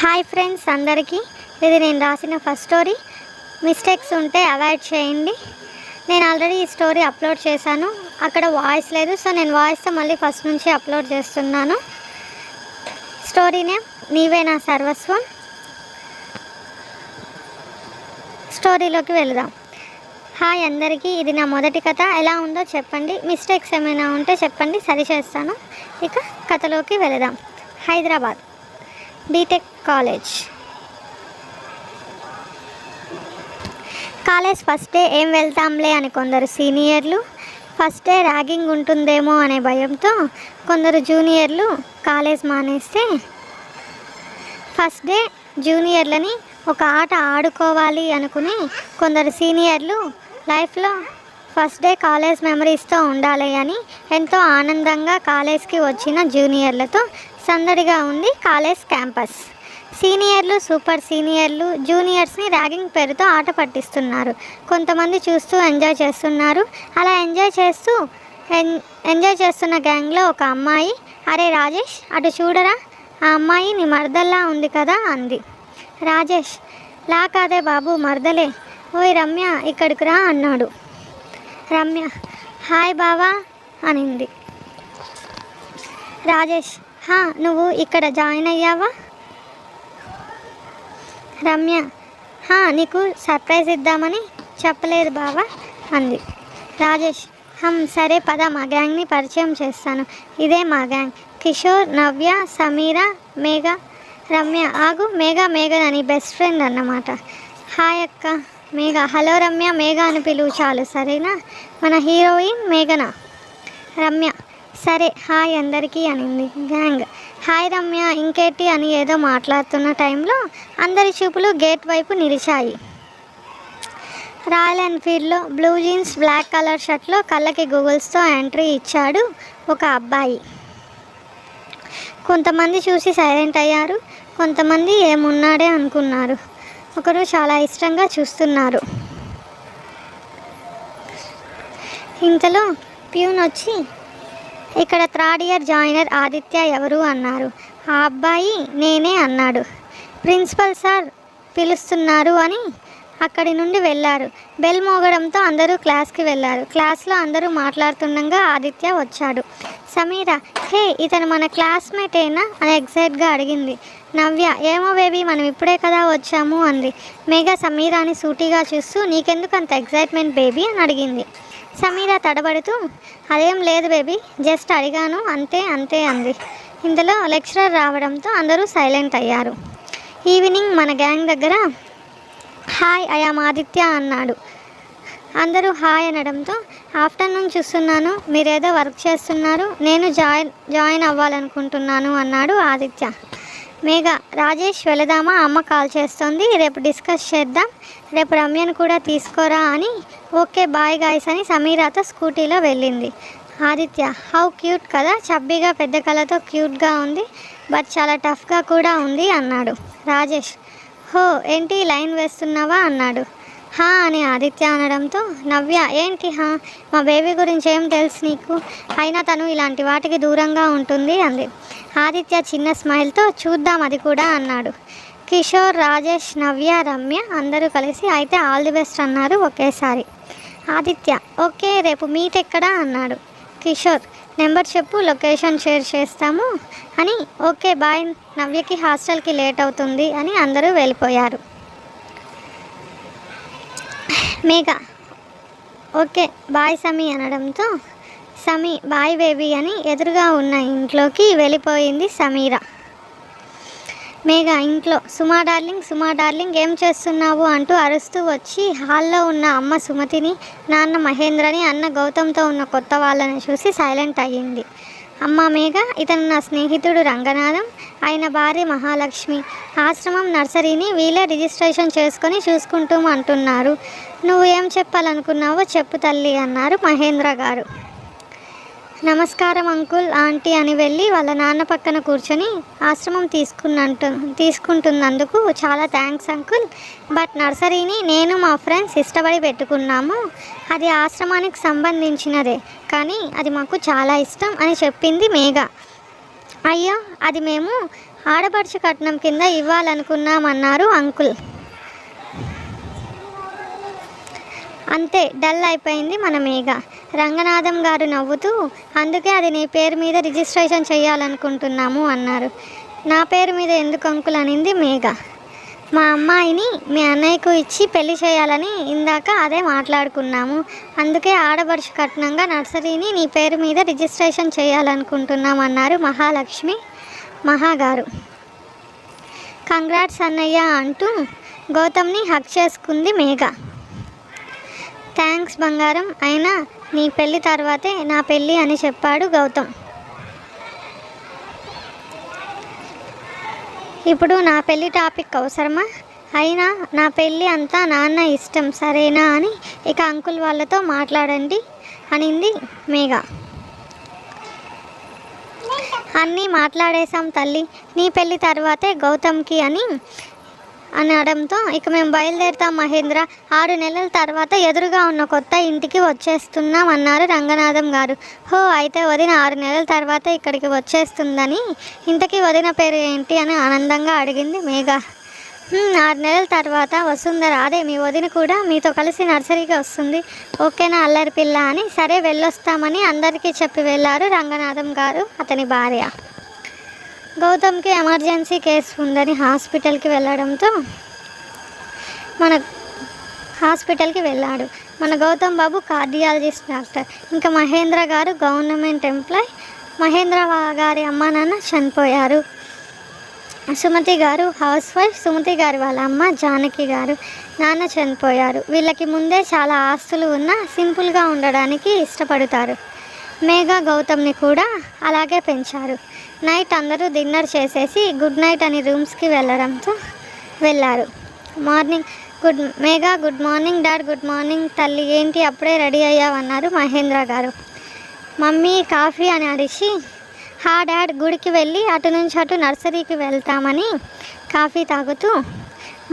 Hi friends అందరికీ. ఇది నేను రాసిన ఫస్ట్ స్టోరీ. మిస్టేక్స్ ఉంటే అవాయిడ్ చేయండి. నేను ఆల్రెడీ ఈ స్టోరీ అప్లోడ్ చేశాను. అక్కడ వాయిస్ లేదు సో నేను వాయిస్తో మళ్ళీ ఫస్ట్ నుంచి అప్లోడ్ చేస్తున్నాను. స్టోరీ నేమ్ నీవే నా సర్వస్వం. స్టోరీలోకి వెళదాం. హాయ్ అందరికీ ఇది నా మొదటి కథ. ఎలా ఉందో చెప్పండి. మిస్టేక్స్ ఏమైనా ఉంటే చెప్పండి. సరి చేస్తాను. ఇక కథలోకి వెళదాం. Hyderabad. BTech college college first day ఏం వెళ్తాంలే అని కొందరు సీనియర్లు ఫస్ట్ డే ర్యాగింగ్ ఉంటుందేమో అనే భయంతో కొందరు జూనియర్లు కాలేజ్ మానేస్తే ఫస్ట్ డే జూనియర్లని ఒక ఆట ఆడుకోవాలి అనుకుని కొందరు సీనియర్లు లైఫ్లో ఫస్ట్ డే కాలేజ్ మెమరీస్తో ఉండాలి అని ఎంతో ఆనందంగా కాలేజ్కి వచ్చిన జూనియర్లతో సందడిగా ఉంది కాలేజ్ క్యాంపస్. సీనియర్లు సూపర్ సీనియర్లు జూనియర్స్ని ర్యాగింగ్ పేరుతో ఆట పట్టిస్తున్నారు. కొంతమంది చూస్తూ ఎంజాయ్ చేస్తున్నారు. అలా ఎంజాయ్ చేస్తూ ఎంజాయ్ చేస్తున్న గ్యాంగ్లో ఒక అమ్మాయి అరే రాజేష్ అటు చూడరా? ఆ అమ్మాయి నీ మరదల్లా ఉంది కదా అంది. రాజేష్ లా కాదే బాబు మరదలే. ఓయ్ రమ్య ఇక్కడికి రా అన్నాడు. రమ్య హాయ్ బావా అనింది. రాజేష్ హా నువ్వు ఇక్కడ జాయిన్ అయ్యావా? రమ్య హా నీకు సర్ప్రైజ్ ఇద్దామని చెప్పలేదు బావా అంది. రాజేష్ హమ్ సరే పద మా గ్యాంగ్ని పరిచయం చేస్తాను. ఇదే మా గ్యాంగ్. కిషోర్ నవ్య సమీర మేఘ రమ్య ఆగు మేఘ మేఘ అని బెస్ట్ ఫ్రెండ్ అన్నమాట. హాయ్ అక్క మేఘ హలో రమ్య మేఘ అని పిలువు చాలు సరేనా? మన హీరోయిన్ మేఘన? రమ్య సరే హాయ్ అందరికీ అనింది. గ్యాంగ్. హాయ్ రమ్య ఇంకేటి అని ఏదో మాట్లాడుతున్న టైంలో అందరి చూపులు గేట్ వైపు నిలిచాయి. రాయల్ ఎన్ఫీల్డ్లో బ్లూ జీన్స్ బ్లాక్ కలర్ షర్ట్లో కళ్ళకి గూగుల్స్తో ఎంట్రీ ఇచ్చాడు ఒక అబ్బాయి. కొంతమంది చూసి సైలెంట్ అయ్యారు కొంతమంది ఏమున్నాడే అనుకున్నారు. ఒకరు చాలా ఇష్టంగా చూస్తున్నారు. ఇంతలో ప్యూన్ వచ్చి ఇక్కడ థర్డ్ ఇయర్ జాయినర్ ఆదిత్య ఎవరు అన్నారు? ఆ అబ్బాయి నేనే అన్నాడు. ప్రిన్సిపల్ సార్ పిలుస్తున్నారు అని అక్కడి నుండి వెళ్ళారు. బెల్ మోగడంతో అందరూ క్లాస్కి వెళ్ళారు. క్లాస్లో అందరూ మాట్లాడుతుండగా ఆదిత్య వచ్చాడు. సమీర హే ఇతను మన క్లాస్మేటేనా అని ఎగ్జైట్గా అడిగింది. నవ్య ఏమో బేబీ మనం ఇప్పుడే కదా వచ్చాము అంది. మేఘ సమీరాని సూటిగా చూస్తూ నీకెందుకు అంత ఎగ్జైట్మెంట్ బేబీ? అని అడిగింది. సమీర తడబడుతూ అదేం లేదు బేబీ జస్ట్ అడిగాను అంతే అంతే అంది. ఇందులో లెక్చరర్ రావడంతో అందరూ సైలెంట్ అయ్యారు. ఈవినింగ్ మన గ్యాంగ్ దగ్గర హాయ్ ఐఆమ్ ఆదిత్య అన్నాడు. అందరూ హాయ్ అనడంతో ఆఫ్టర్నూన్ చూస్తున్నాను మీరేదో వర్క్ చేస్తున్నారు నేను జాయిన్ జాయిన్ అవ్వాలనుకుంటున్నాను అన్నాడు ఆదిత్య. మేఘ రాజేష్ వెళదామా? అమ్మ కాల్ చేస్తోంది. రేపు డిస్కస్ చేద్దాం. రేపు రమ్యను కూడా తీసుకోరా అని ఓకే బాయ్ గాయస్ అని సమీరాతో స్కూటీలో వెళ్ళింది. ఆదిత్య హౌ క్యూట్ కదా? చబ్బీగా పెద్ద కళతో క్యూట్గా ఉంది బట్ చాలా టఫ్గా కూడా ఉంది అన్నాడు. రాజేష్ హో ఏంటి లైన్ వేస్తున్నావా? అన్నాడు. హా అని ఆదిత్య అనడంతో నవ్య ఏంటి హా? మా బేబీ గురించి ఏం తెలుసు నీకు? అయినా తను ఇలాంటి వాటికి దూరంగా ఉంటుంది అంది. ఆదిత్య చిన్న స్మైల్తో చూద్దాం అది కూడా అన్నాడు. కిషోర్ రాజేష్ నవ్య రమ్య అందరూ కలిసి అయితే ఆల్ ది బెస్ట్ అన్నారు ఒకేసారి. ఆదిత్య ఓకే రేపు మీట్ ఎక్కడ? అన్నాడు. కిషోర్ నెంబర్ చెప్పు లొకేషన్ షేర్ చేస్తాము అని ఓకే బాయ్ నవ్యకి హాస్టల్కి లేట్ అవుతుంది అని అందరూ వెళ్ళిపోయారు. మేఘ ఓకే బాయ్ సమీ అనడంతో సమీ బాయ్ బేబీ అని ఎదురుగా ఉన్న ఇంట్లోకి వెళ్ళిపోయింది సమీర. మేఘ ఇంట్లో. సుమా డార్లింగ్ సుమా డార్లింగ్ ఏం చేస్తున్నావు అంటూ అరుస్తూ వచ్చి హాల్లో ఉన్న అమ్మ సుమతిని నాన్న మహేంద్రని అన్న గౌతమ్తో ఉన్న కొత్త వాళ్ళని చూసి సైలెంట్ అయ్యింది. అమ్మ మేఘ ఇతను నా స్నేహితుడు రంగనాథం ఆయన భార్య మహాలక్ష్మి. ఆశ్రమం నర్సరీని వీళ్ళే రిజిస్ట్రేషన్ చేసుకొని చూసుకుంటూ అంటున్నారు నువ్వు ఏం చెప్పాలనుకున్నావో చెప్పు తల్లి అన్నారు మహేంద్ర గారు. నమస్కారం అంకుల్ ఆంటీ అని వెళ్ళి వాళ్ళ నాన్న పక్కన కూర్చొని ఆశ్రమం తీసుకున్నంటు తీసుకుంటున్నందుకు చాలా థ్యాంక్స్ అంకుల్. బట్ నర్సరీని నేను మా ఫ్రెండ్స్ ఇష్టపడి పెట్టుకున్నాము. అది ఆశ్రమానికి సంబంధించినదే. కానీ అది మాకు చాలా ఇష్టం అని చెప్పింది మేఘ. అయ్యో అది మేము ఆడపడుచు కట్నం కింద ఇవ్వాలనుకున్నామన్నారు అంకుల్. అంతే డల్ అయిపోయింది మన మేఘ. రంగనాథం గారు నవ్వుతూ అందుకే అది నీ పేరు మీద రిజిస్ట్రేషన్ చేయాలనుకుంటున్నాము అన్నారు. నా పేరు మీద ఎందుకు అంకుల్? అనింది మేఘ. మా అమ్మాయిని మీ అన్నయ్యకు ఇచ్చి పెళ్ళి చేయాలని ఇందాక అదే మాట్లాడుకున్నాము. అందుకే ఆడపడుచు కట్నంగా నర్సరీని నీ పేరు మీద రిజిస్ట్రేషన్ చేయాలనుకుంటున్నాం అన్నారు మహాలక్ష్మి మహాగారు. కంగ్రాట్స్ అన్నయ్య అంటూ గౌతమ్ని హక్ చేసుకుంది మేఘ. థ్యాంక్స్ బంగారం. అయినా నీ పెళ్ళి తర్వాతే నా పెళ్ళి అని చెప్పాడు గౌతమ్. ఇప్పుడు నా పెళ్ళి టాపిక్ అవసరమా? అయినా నా పెళ్ళి అంతా నాన్న ఇష్టం సరేనా అని ఇక అంకుల్ వాళ్ళతో మాట్లాడండి అనింది మేఘ. అన్నీ మాట్లాడేశాం తల్లి నీ పెళ్ళి తర్వాతే గౌతమ్కి అని అనడంతో ఇక మేము బయలుదేరుతాం మహేంద్ర. ఆరు నెలల తర్వాత ఎదురుగా ఉన్న కొత్త ఇంటికి వచ్చేస్తున్నాం అన్నారు రంగనాథం గారు. హో అయితే వదిన ఆరు నెలల తర్వాత ఇక్కడికి వచ్చేస్తుందని ఇంతకీ వదిన పేరు ఏంటి అని ఆనందంగా అడిగింది మేఘ. ఆరు నెలల తర్వాత వసుంధర. అదే మీ వదిన కూడా మీతో కలిసి నర్సరీకి వస్తుంది. ఓకేనా అల్లరి పిల్ల అని. సరే వెళ్ళొస్తామని అందరికీ చెప్పి వెళ్ళారు రంగనాథం గారు అతని భార్య. గౌతమ్కి ఎమర్జెన్సీ కేసు ఉందని హాస్పిటల్కి వెళ్ళడంతో మన హాస్పిటల్కి వెళ్ళాడు. మన గౌతమ్ బాబు కార్డియాలజిస్ట్ డాక్టర్. ఇంకా మహేంద్ర గారు గవర్నమెంట్ ఎంప్లాయ్. మహేంద్ర గారి అమ్మ నాన్న చనిపోయారు. సుమతి గారు హౌస్ వైఫ్. సుమతి గారు వాళ్ళ అమ్మ జానకి గారు నాన్న చనిపోయారు. వీళ్ళకి ముందే చాలా ఆస్తులు ఉన్నా సింపుల్గా ఉండడానికి ఇష్టపడతారు. మేఘా గౌతమ్ని కూడా అలాగే పెంచారు. నైట్ అందరూ డిన్నర్ చేసేసి గుడ్ నైట్ అని రూమ్స్కి వెళ్ళడంతో వెళ్ళారు. Morning good Megha good morning dad good morning తల్లి ఏంటి అప్పుడే రెడీ అయ్యావన్నారు మహేంద్ర గారు. మమ్మీ కాఫీ అని అడిచి హా డాడ్ గుడికి వెళ్ళి అటు నుంచి అటు నర్సరీకి వెళ్తామని కాఫీ తాగుతూ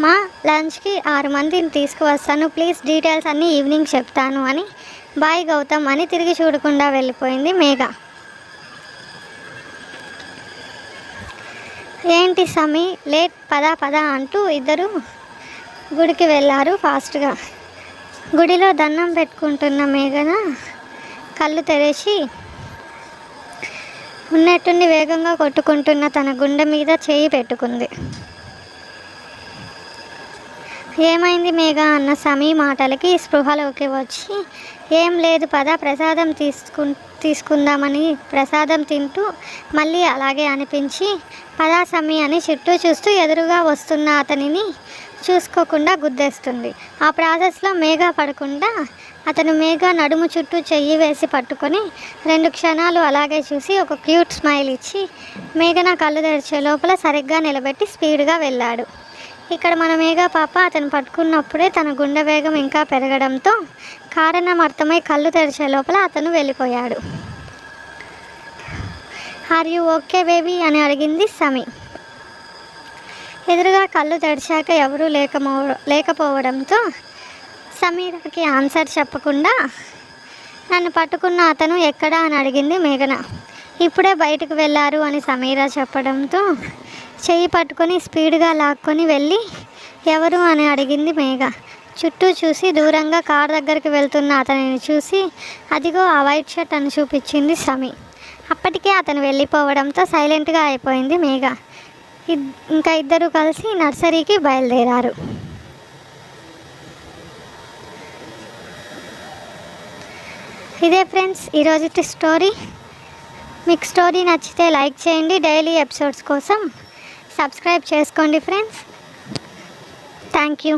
మా లంచ్కి ఆరు మందిని తీసుకువస్తాను ప్లీజ్ డీటెయిల్స్ అన్నీ ఈవినింగ్ చెప్తాను అని బాయ్ గౌతమ్ అని తిరిగి చూడకుండా వెళ్ళిపోయింది మేఘ. ఏంటి సమీ లేట్ పదా పదా అంటూ ఇద్దరు గుడికి వెళ్ళారు ఫాస్ట్గా. గుడిలో దండం పెట్టుకుంటున్న మేఘన కళ్ళు తెరేసి ఉన్నట్టుండి వేగంగా కొట్టుకుంటున్న తన గుండె మీద చేయి పెట్టుకుంది. ఏమైంది మేఘ అన్న సమీ మాటలకి స్పృహలోకి వచ్చి ఏం లేదు పద ప్రసాదం తీసుకు తీసుకుందామని ప్రసాదం తింటూ మళ్ళీ అలాగే అనిపించి పదా సమీ అని చుట్టూ చూస్తూ ఎదురుగా వస్తున్న అతనిని చూసుకోకుండా గుద్దేస్తుంది. ఆ ప్రాసెస్లో మేఘ పడకుండా అతను మేఘ నడుము చుట్టూ చెయ్యి వేసి పట్టుకొని రెండు క్షణాలు అలాగే చూసి ఒక క్యూట్ స్మైల్ ఇచ్చి మేఘన కళ్ళు తెరిచే లోపల సరిగ్గా నిలబెట్టి స్పీడ్గా వెళ్ళాడు. ఇక్కడ మన మేఘ పాప అతను పట్టుకున్నప్పుడే తన గుండె వేగం ఇంకా పెరగడంతో కారణం అర్థమై కళ్ళు తెరిచే లోపల అతను వెళ్ళిపోయాడు. Are you okay baby? అని అడిగింది సమీ. ఎదురుగా కళ్ళు తెరిచాక ఎవరూ లేకమో లేకపోవడంతో సమీరకి ఆన్సర్ చెప్పకుండా నన్ను పట్టుకున్న అతను ఎక్కడా? అని అడిగింది మేఘన. ఇప్పుడే బయటకు వెళ్ళారు అని సమీర చెప్పడంతో చెయ్యి పట్టుకొని స్పీడ్గా లాక్కొని వెళ్ళి ఎవరు? అని అడిగింది మేఘ. చుట్టూ చూసి దూరంగా కార్ దగ్గరికి వెళ్తున్న అతనిని చూసి అదిగో ఆ వైట్ షర్ట్ అని చూపించింది సమీ. అప్పటికే అతను వెళ్ళిపోవడంతో సైలెంట్గా అయిపోయింది మేఘ. ఇంకా ఇద్దరు కలిసి నర్సరీకి బయలుదేరారు. ఇదే ఫ్రెండ్స్ ఈరోజు స్టోరీ. మీకు స్టోరీ నచ్చితే లైక్ చేయండి. డైలీ ఎపిసోడ్స్ కోసం సబ్స్క్రైబ్ చేసుకోండి ఫ్రెండ్స్. Thank you.